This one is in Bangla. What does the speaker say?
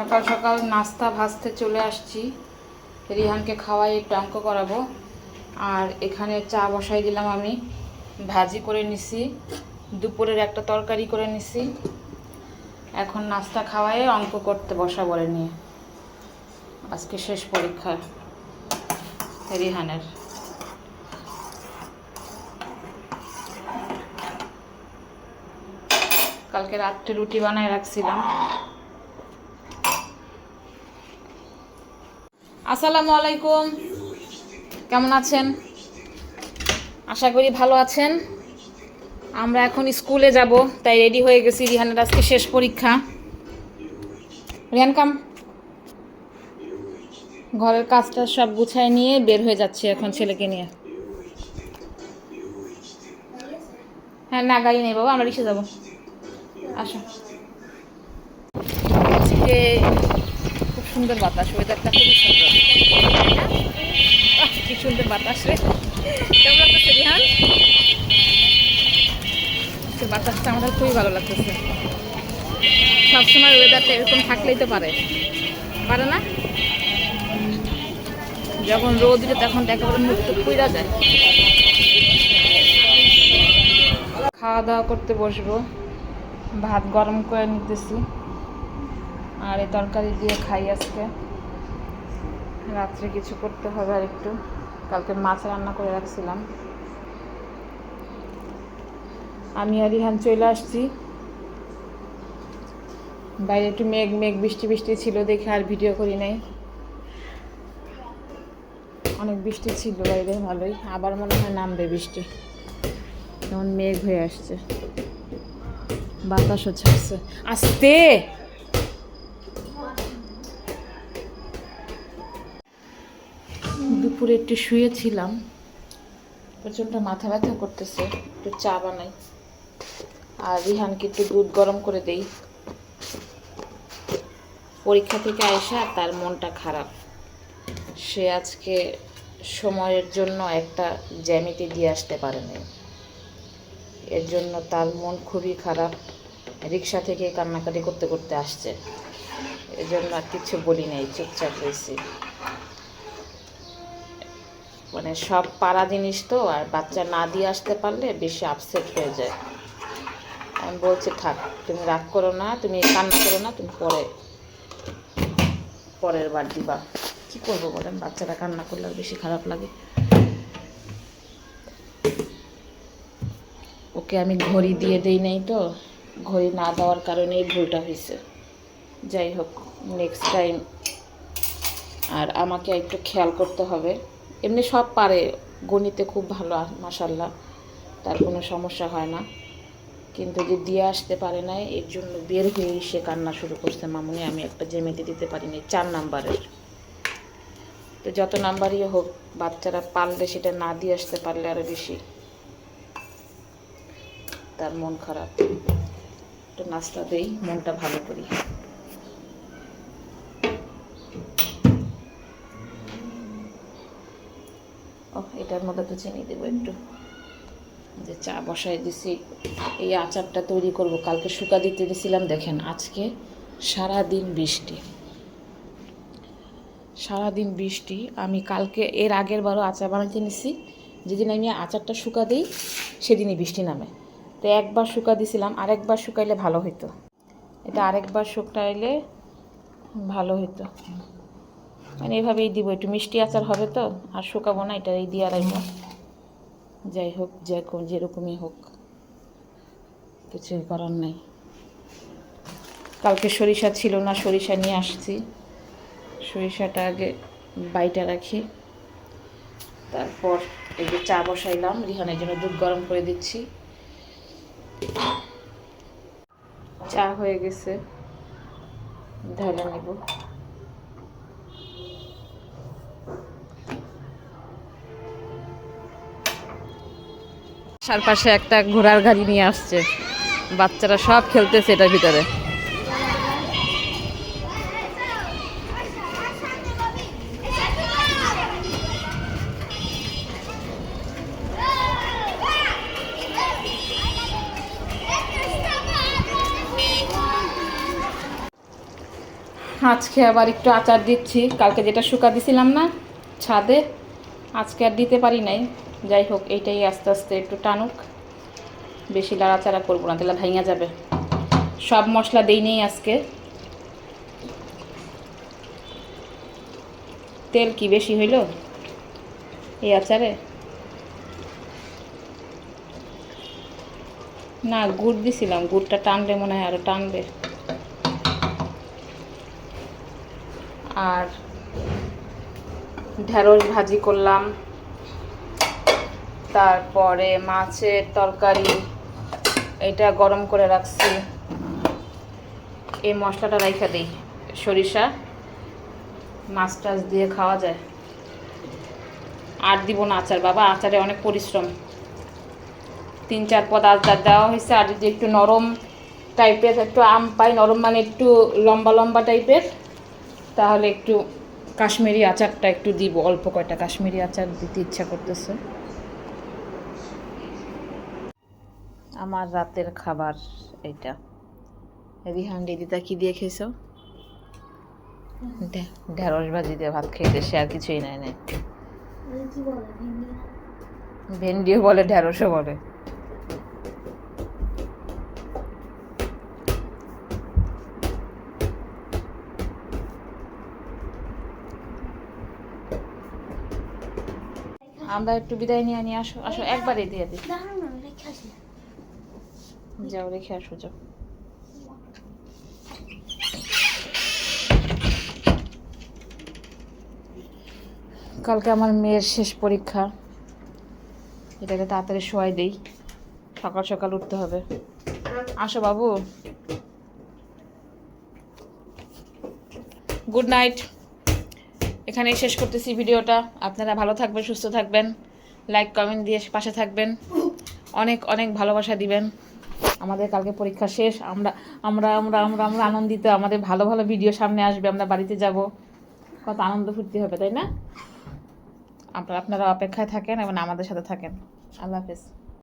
সকাল সকাল নাস্তা ভাজতে চলে আসছি। রিহানকে খাওয়াই একটু অঙ্ক করাবো। আর এখানে চা বসাই দিলাম আমি। ভাজি করে নিছি। দুপুরের একটা তরকারি করে নিছি। এখন নাস্তা খাওয়াই অঙ্ক করতে বসা বলে নিয়ে। আজকে শেষ পরীক্ষা রিহানের। কালকে রাত্রে রুটি বানায় রাখছিলাম। আসসালামু আলাইকুম। কেমন আছেন? আশা করি ভালো আছেন। আমরা এখন স্কুলে যাব, তাই রেডি হয়ে গেছি রিহানের আজকে শেষ পরীক্ষা। রিহান, কাম। ঘরের কাজটা সব গুছায় নিয়ে বের হয়ে যাচ্ছে এখন ছেলেকে নিয়ে। হ্যাঁ না, গাড়ি নেই বাবা, আমরা রিক্সা যাব। আসো। সুন্দর বাতাস ওয়েদারটা খুবই সুন্দর। কি সুন্দর বাতাস রে। কেমন লাগতেছে, রিহান? বাতাসটা আমাদের খুবই ভালো লাগতেছে। সবসময় ওয়েদারটা এরকম থাকলেই তো পারে। পারে না? যখন রোদ উঠে তখন একেবারে মুখ টুক যায়। খাওয়া দাওয়া করতে বসবো। ভাত গরম করে নিতেছি। আর এই তরকারি দিয়ে খাই আজকে। রাত্রে কিছু করতে হবে আর একটু। কালকে মাছ রান্না করে রাখছিলাম। আমি আর ইহান চলে আসছি। বাইরে একটু মেঘ মেঘ, বৃষ্টি বৃষ্টি ছিল দেখে আর ভিডিও করি নাই। অনেক বৃষ্টি ছিল বাইরে, ভালোই। আবার মনে হয় নামবে বৃষ্টি। যেমন মেঘ হয়ে আসছে। বাতাসও ছাড়ছে। আস্তে! দুপুরে একটু শুয়েছিলাম। প্রচণ্ড মাথা ব্যথা করতেছে, একটু চা বানাই। আর রিহানকে একটু দুধ গরম করে দেই। পরীক্ষা থেকে আইসা তার মনটা খারাপ। সে আজকে সময়ের জন্য একটা জ্যামিতি দিয়ে আসতে পারেনি। এর জন্য তার মন খুবই খারাপ। রিক্সা থেকে কান্নাকাটি করতে করতে আসছে। এর জন্য আর কিছু বলি নাই, চুপচাপ রয়েছি। মানে সব পাড়া জিনিস তো, আর বাচ্চা না দিয়ে আসতে পারলে বেশি আপসেট হয়ে যায়। আমি বলছি, থাক, তুমি রাগ করো না, তুমি কান্না করো না, তুমি পরে, পরের বার দিবা। কি করব বলেন? বাচ্চারা কান্না করলে বেশি খারাপ লাগে। ওকে আমি ঘড়ি দিয়ে দেই নাই তো, ঘড়ি না দেওয়ার কারণেই ভুলটা হয়েছে যাই হোক নেক্সট টাইম আর আমাকে একটু খেয়াল করতে হবে। এমনি সব পারে। গণিতে খুব ভালো মাসাল্লাহ তার কোনো সমস্যা হয় না। কিন্তু যে দিয়ে আসতে পারে না এর জন্য বের হয়েই সে কান্না শুরু করছে, মামুনি, আমি একটা জেমেতে দিতে পারিনি, চার নাম্বারের। তো যত নাম্বারই হোক, বাচ্চারা পারলে সেটা না দিয়ে আসতে পারলে আরও বেশি তার মন খারাপ। একটু নাস্তা দেই, মনটা ভালো করি। এটার মধ্যে তো চিনি দেবো একটু। যে চা বসাই দিছি, এই আচারটা তৈরি করব। কালকে শুকা দিতে দিয়েছিলাম দেখেন আজকে সারা দিন বৃষ্টি। সারাদিন বৃষ্টি। আমি কালকে, এর আগের বারও আচার বানাইতে নিছি। যেদিন আমি আচারটা শুকা দিই, সেদিনই বৃষ্টি নামে। তো একবার শুকা দিছিলাম, আরেকবার শুকাইলে ভালো হইতো। এটা আরেকবার শুকাইলে ভালো হইতো। মানে এভাবেই দিব, একটু মিষ্টি আচার হবে তো, আর শুকাবো না, এটা এই দিয়ে আড়াইবো। যাই হোক, যে যেরকমই হোক, কিছু করার নেই। কালকে সরিষা ছিল না, সরিষা নিয়ে আসছি। সরিষাটা আগে বাইটা রাখি। তারপর এই যে চা বসাইলাম, রিহানের জন্য দুধ গরম করে দিচ্ছি। চা হয়ে গেছে। ঢালে নেব। চারপাশে একটা ঘোড়ার গাড়ি নিয়ে আসছে। বাচ্চারা সব খেলতেছে এটার ভিতরে। আজকে আবার একটু আচার দিচ্ছি। কালকে যেটা শুকা দিছিলাম না ছাদে, আজকে আর দিতে পারি নাই। যাই হোক, এইটাই আস্তে আস্তে একটু টানুক। বেশি লাড়াচাড়া করব না তাহলে ভাঙা যাবে। সব মশলা দেই নেই আজকে। তেল কি বেশি হইল? এই আচারে? না, গুড় দিছিলাম, গুড়টা টানলে মনে হয় আরও টানবে। আর ঢেঁড়স ভাজি করলাম। তারপরে মাছের তরকারি, এটা গরম করে রাখছি। এই মশলাটা রাইখা দিই, সরিষা, মাছ টাছ দিয়ে খাওয়া যায়। আর দিব না আচার, বাবা, আচারে অনেক পরিশ্রম। তিন চার পদ আচার দেওয়া হয়েছে, আর যদি একটু নরম টাইপের, একটু আম পাই, নরম মানে একটু লম্বা লম্বা টাইপের, তাহলে একটু কাশ্মীরি আচারটা একটু দিব, অল্প কয়টা কাশ্মীরি আচার দিতে ইচ্ছা করতেছে। আমার রাতের খাবার এটা রিহান দিদিটা কি দিয়ে খেয়েছো? ঢেঁড়স ভাজি দিয়ে ভাত খেয়ে সে আর কিছুই নাই নাই। ভেন্ডিও বলে ঢেঁড়সও বলে। আমরা একটু বিদায় নিয়ে নিয়ে আসো আসো একবারে দিয়ে দিই। যাও, রেখে আসো, যাও। কালকে আমার মেয়ের শেষ পরীক্ষা। এটাকে তাড়াতাড়ি শোয়াই দেই। সকাল সকাল উঠতে হবে। আসো বাবু। Good night. এখানেই শেষ করতেছি ভিডিওটা। আপনারা ভালো থাকবেন, সুস্থ থাকবেন। লাইক, কমেন্ট দিয়ে পাশে থাকবেন। অনেক অনেক ভালোবাসা দিবেন। আমাদের কালকে পরীক্ষা শেষ, আমরা আমরা আমরা আমরা আমরা আনন্দিত, আমাদের ভালো ভালো ভিডিও সামনে আসবে, আমরা বাড়িতে যাব। কত আনন্দ ফুর্তি হবে, তাই না? আপনারা আপনারা অপেক্ষায় থাকেন এবং আমাদের সাথে থাকেন। আল্লাহ হাফেজ।